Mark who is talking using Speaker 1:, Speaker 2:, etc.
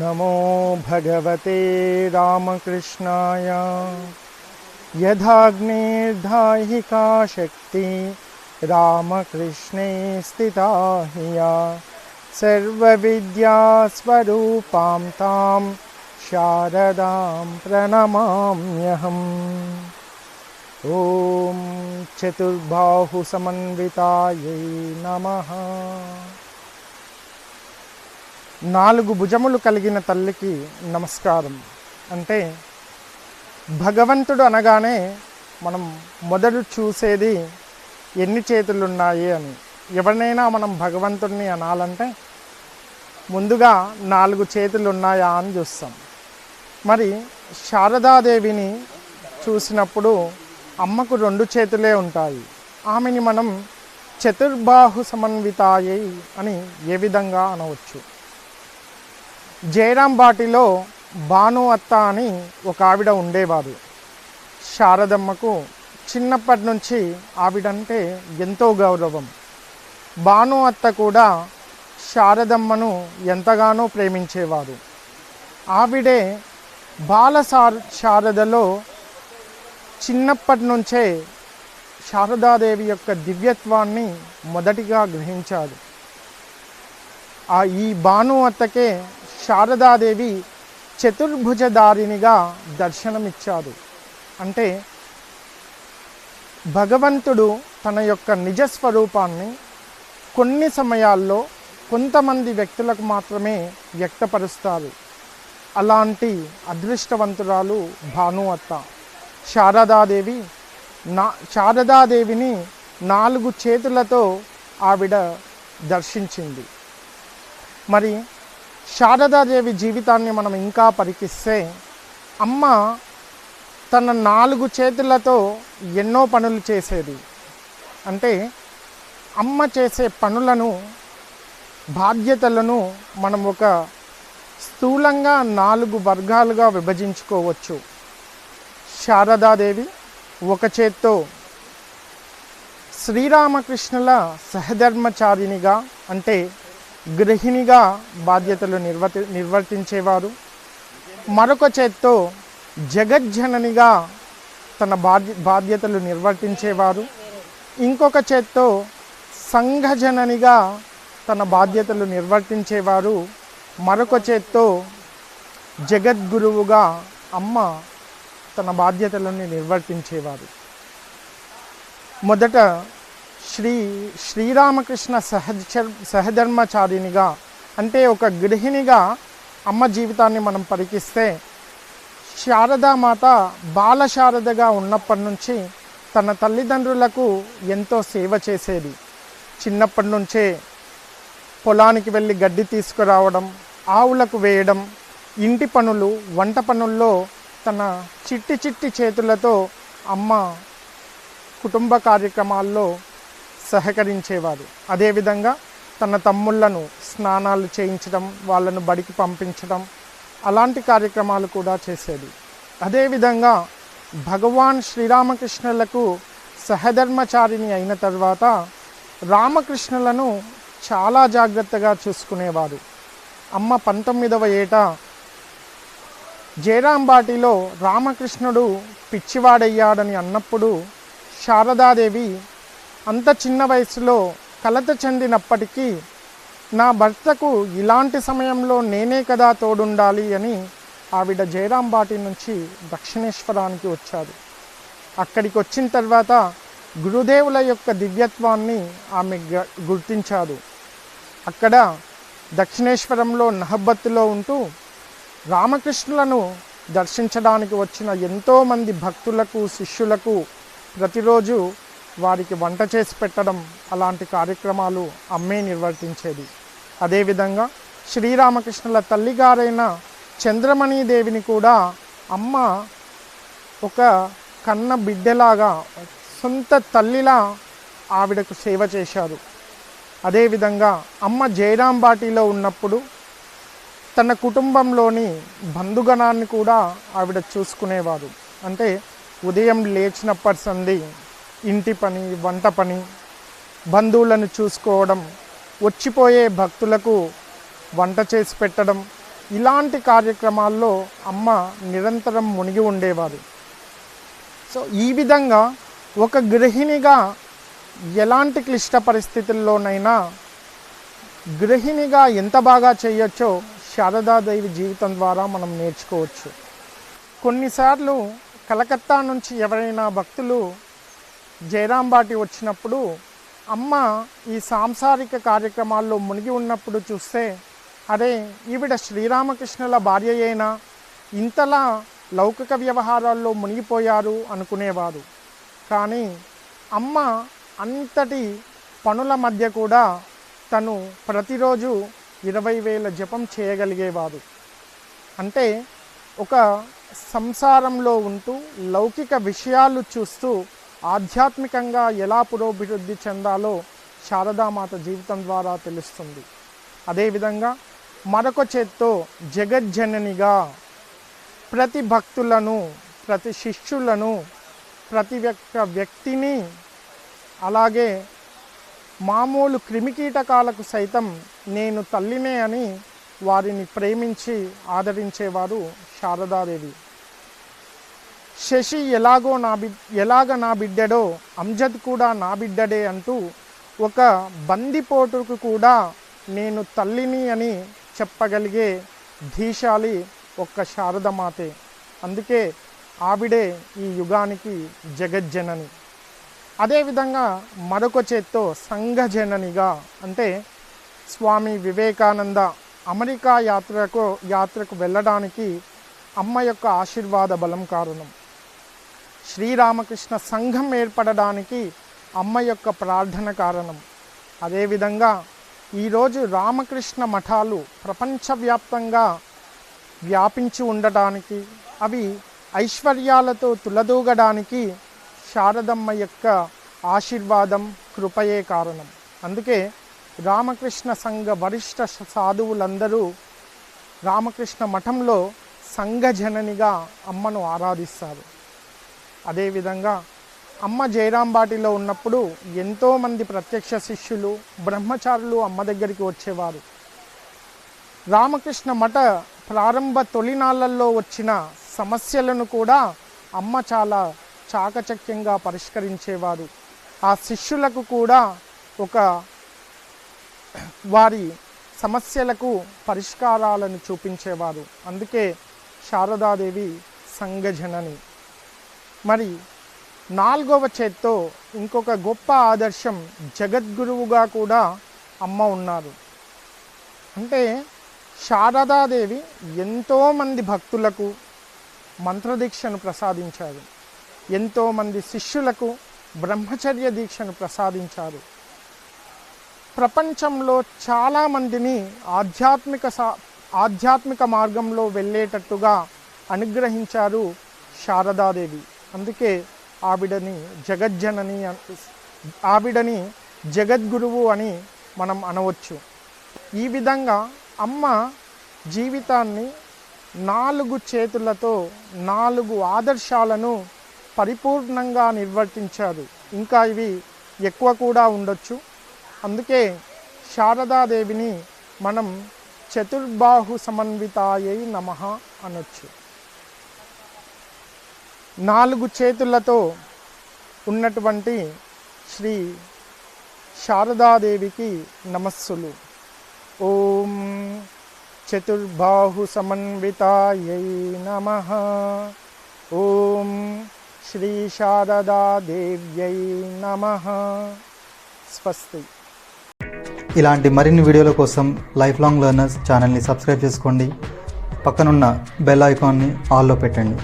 Speaker 1: नमो भगवते रामकृष्णाय। यथाग्निर्धाहिका शक्ति रामकृष्णे स्थिता हिया। सर्वविद्यास्वरूपां तां शारदां प्रणमाम्यहम्। ॐ चतुर्बाहुसमन्वितायै नमः। నాలుగు భుజములు కలిగిన తల్లికి నమస్కారం. అంటే భగవంతుడు అనగానే మనం మొదట చూసేది ఎన్ని చేతులు ఉన్నాయి అని. ఎవరినైనా మనం భగవంతుడిని అనాలంటే ముందుగా నాలుగు చేతులు ఉన్నాయా అని చూస్తాం. మరి శారదాదేవిని చూసినప్పుడు అమ్మకు రెండు చేతులే ఉంటాయి. ఆమెని మనం చతుర్బాహు సమన్వితాయై అని ఏ విధంగా అనవచ్చు? జయరాం బాటిలో భాను అత్త అని ఒక ఆవిడ ఉండేవారు. శారదమ్మకు చిన్నప్పటి నుంచి ఆవిడంటే ఎంతో గౌరవం. భాను అత్త కూడా శారదమ్మను ఎంతగానో ప్రేమించేవారు. ఆవిడే బాల శారదలో చిన్నప్పటి నుంచే శారదాదేవి యొక్క దివ్యత్వాన్ని మొదటిగా గ్రహించాడు. ఆ ఈ భాను అత్తకే శారదాదేవి చతుర్భుజధారినిగా దర్శనమిచ్చారు. అంటే భగవంతుడు తన యొక్క నిజ స్వరూపాన్ని కొన్ని సమయాల్లో కొంతమంది వ్యక్తులకు మాత్రమే వ్యక్తపరుస్తారు. అలాంటి అదృష్టవంతురాలు భాను అత్త. శారదాదేవి నా శారదాదేవిని నాలుగు చేతులతో ఆవిడ దర్శించింది. మరి శారదాదేవి జీవితాన్ని మనం ఇంకా పరికిస్తే అమ్మ తన నాలుగు చేతులతో ఎన్నో పనులు చేసేది. అంటే అమ్మ చేసే పనులను బాధ్యతలను మనం ఒక స్థూలంగా నాలుగు వర్గాలుగా విభజించుకోవచ్చు. శారదాదేవి ఒక చేత్తో శ్రీరామకృష్ణుల సహధర్మచారినిగా అంటే గృహిణిగా బాధ్యతలు నిర్వర్తి నిర్వర్తించేవారు. మరొక చేత్తో జగజ్జననిగా తన బాధ్య బాధ్యతలు నిర్వర్తించేవారు. ఇంకొక చేత్తో సంఘజననిగా తన బాధ్యతలు నిర్వర్తించేవారు. మరొక చేత్తో జగద్గురువుగా అమ్మ తన బాధ్యతలను నిర్వర్తించేవారు. మొదట శ్రీ శ్రీరామకృష్ణ సహజ సహధర్మచారినిగా అంటే ఒక గృహిణిగా అమ్మ జీవితాన్ని మనం పరికిస్తే శారదామాత బాల శారదగా ఉన్నప్పటి నుంచి తన తల్లిదండ్రులకు ఎంతో సేవ చేసేది. చిన్నప్పటి నుంచే పొలానికి వెళ్ళి గడ్డి తీసుకురావడం ఆవులకు వేయడం ఇంటి పనులు వంట పనుల్లో తన చిట్టి చిట్టి చేతులతో అమ్మ కుటుంబ కార్యక్రమాల్లో సహకరించేవారు. అదేవిధంగా తన తమ్ముళ్ళను స్నానాలు చేయించడం వాళ్ళను బడికి పంపించడం అలాంటి కార్యక్రమాలు కూడా చేసేది. అదేవిధంగా భగవాన్ శ్రీరామకృష్ణులకు సహధర్మచారిణి అయిన తర్వాత రామకృష్ణులను చాలా జాగ్రత్తగా చూసుకునేవారు. అమ్మ పంతొమ్మిదవ ఏట జయరాంబాటిలో రామకృష్ణుడు పిచ్చివాడయ్యాడని అన్నప్పుడు శారదాదేవి అంత చిన్న వయసులో కలత చెందినప్పటికీ నా భర్తకు ఇలాంటి సమయంలో నేనే కదా తోడుండాలి అని ఆవిడ జయరాంబాటి నుంచి దక్షిణేశ్వరానికి వచ్చారు. అక్కడికి వచ్చిన తర్వాత గురుదేవుల యొక్క దివ్యత్వాన్ని ఆమె గ- గుర్తించారు. అక్కడ దక్షిణేశ్వరంలో నహబత్తులో ఉంటూ రామకృష్ణులను దర్శించడానికి వచ్చిన ఎంతోమంది భక్తులకు శిష్యులకు ప్రతిరోజు వారికి వంట చేసి పెట్టడం అలాంటి కార్యక్రమాలు అమ్మే నిర్వర్తించేది. అదేవిధంగా శ్రీరామకృష్ణుల తల్లిగారైన చంద్రమణి దేవిని కూడా అమ్మ ఒక కన్న బిడ్డలాగా సొంత తల్లిలా ఆవిడకు సేవ చేశారు. అదేవిధంగా అమ్మ జయరాంబాటిలో ఉన్నప్పుడు తన కుటుంబంలోని బంధుగణాన్ని కూడా ఆవిడ చూసుకునేవారు. అంటే ఉదయం లేచినప్పటి సంది ఇంటి పని వంట పని బంధువులను చూసుకోవడం వచ్చిపోయే భక్తులకు వంట చేసి పెట్టడం ఇలాంటి కార్యక్రమాల్లో అమ్మ నిరంతరం మునిగి ఉండేవారు. సో ఈ విధంగా ఒక గృహిణిగా ఎలాంటి క్లిష్ట పరిస్థితుల్లోనైనా గృహిణిగా ఎంత బాగా చేయొచ్చో శారదాదేవి జీవితం ద్వారా మనం నేర్చుకోవచ్చు. కొన్నిసార్లు కలకత్తా నుంచి ఎవరైనా భక్తులు జయరాంబాటి వచ్చినప్పుడు అమ్మ ఈ సాంసారిక కార్యక్రమాల్లో మునిగి ఉన్నప్పుడు చూస్తే అరే ఈవిడ శ్రీరామకృష్ణుల భార్యయేనా ఇంతలా లౌకిక వ్యవహారాల్లో మునిగిపోయారు అనుకునేవారు. కానీ అమ్మ అంతటి పనుల మధ్య కూడా తను ప్రతిరోజు ఇరవై వేల జపం చేయగలిగేవారు. అంటే ఒక సంసారంలో ఉంటూ లౌకిక విషయాలు చూస్తూ ఆధ్యాత్మికంగా ఎలా పురోభివృద్ధి చెందాలో శారదామాత జీవితం ద్వారా తెలుస్తుంది. అదేవిధంగా మరొక చేత్తో జగజ్జననిగా ప్రతి భక్తులను ప్రతి శిష్యులను ప్రతి ఒక్క వ్యక్తిని అలాగే మామూలు క్రిమికీటకాలకు సైతం నేను తల్లినే అని వారిని ప్రేమించి ఆదరించేవారు శారదాదేవి. శశి ఎలాగో నా బి ఎలాగ నా బిడ్డడో అంజద్ కూడా నా బిడ్డడే అంటూ ఒక బందిపోటుకు కూడా నేను తల్లిని అని చెప్పగలిగే ధీశాలి ఒక్క శారదమాతే. అందుకే ఆవిడే ఈ యుగానికి జగజ్జనని. అదేవిధంగా మరొక చేత్తో సంఘజననిగా అంటే స్వామి వివేకానంద అమెరికా యాత్రకు యాత్రకు వెళ్ళడానికి అమ్మ యొక్క ఆశీర్వాద బలం కారణం. శ్రీరామకృష్ణ సంఘం ఏర్పడడానికి అమ్మ యొక్క ప్రార్థన కారణం. అదేవిధంగా ఈరోజు రామకృష్ణ మఠాలు ప్రపంచవ్యాప్తంగా వ్యాపించి ఉండటానికి అవి ఐశ్వర్యాలతో తులదూగడానికి శారదమ్మ యొక్క ఆశీర్వాదం కృపయే కారణం. అందుకే రామకృష్ణ సంఘ వరిష్ట సాధువులందరూ రామకృష్ణ మఠంలో సంఘజననిగా అమ్మను ఆరాధిస్తారు. అదేవిధంగా అమ్మ జయరాంబాటిలో ఉన్నప్పుడు ఎంతోమంది ప్రత్యక్ష శిష్యులు బ్రహ్మచారులు అమ్మ దగ్గరికి వచ్చేవారు. రామకృష్ణ మఠ ప్రారంభ తొలినాళ్ళల్లో వచ్చిన సమస్యలను కూడా అమ్మ చాలా చాకచక్యంగా పరిష్కరించేవారు. ఆ శిష్యులకు కూడా ఒక వారి సమస్యలకు పరిష్కారాలను చూపించేవారు. అందుకే శారదాదేవి సంఘజనని. మరి నాలుగవ చేత్తో ఇంకొక గొప్ప ఆదర్శం జగద్గురువుగా కూడా అమ్మ ఉన్నారు. అంటే శారదాదేవి ఎంతోమంది భక్తులకు మంత్రదీక్షను ప్రసాదించారు. ఎంతోమంది శిష్యులకు బ్రహ్మచర్య దీక్షను ప్రసాదించారు. ప్రపంచంలో చాలామందిని ఆధ్యాత్మిక సా ఆధ్యాత్మిక మార్గంలో వెళ్ళేటట్టుగా అనుగ్రహించారు శారదాదేవి. అందుకే ఆవిడని జగజ్జనని ఆవిడని జగద్గురువు అని మనం అనవచ్చు. ఈ విధంగా అమ్మ జీవితాన్ని నాలుగు చేతులతో నాలుగు ఆదర్శాలను పరిపూర్ణంగా నిర్వర్తించారు. ఇంకా ఇవి ఎక్కువ కూడా ఉండొచ్చు. అందుకే శారదాదేవిని మనం చతుర్బాహు సమన్వితాయై నమ అనొచ్చు. నాలుగు చేతులతో ఉన్నటువంటి శ్రీ శారదాదేవికి నమస్సులు. ఓం చతుర్బాహు సమన్వితాయై నమ. ఓం శ్రీ శారదాదేవ్యై నమ. స్వస్తి.
Speaker 2: ఇలాంటి మరిన్ని వీడియోల కోసం లైఫ్ లాంగ్ లెర్నర్స్ ఛానల్ని సబ్స్క్రైబ్ చేసుకోండి. పక్కనున్న బెల్ ఐకాన్ని ఆల్లో పెట్టండి.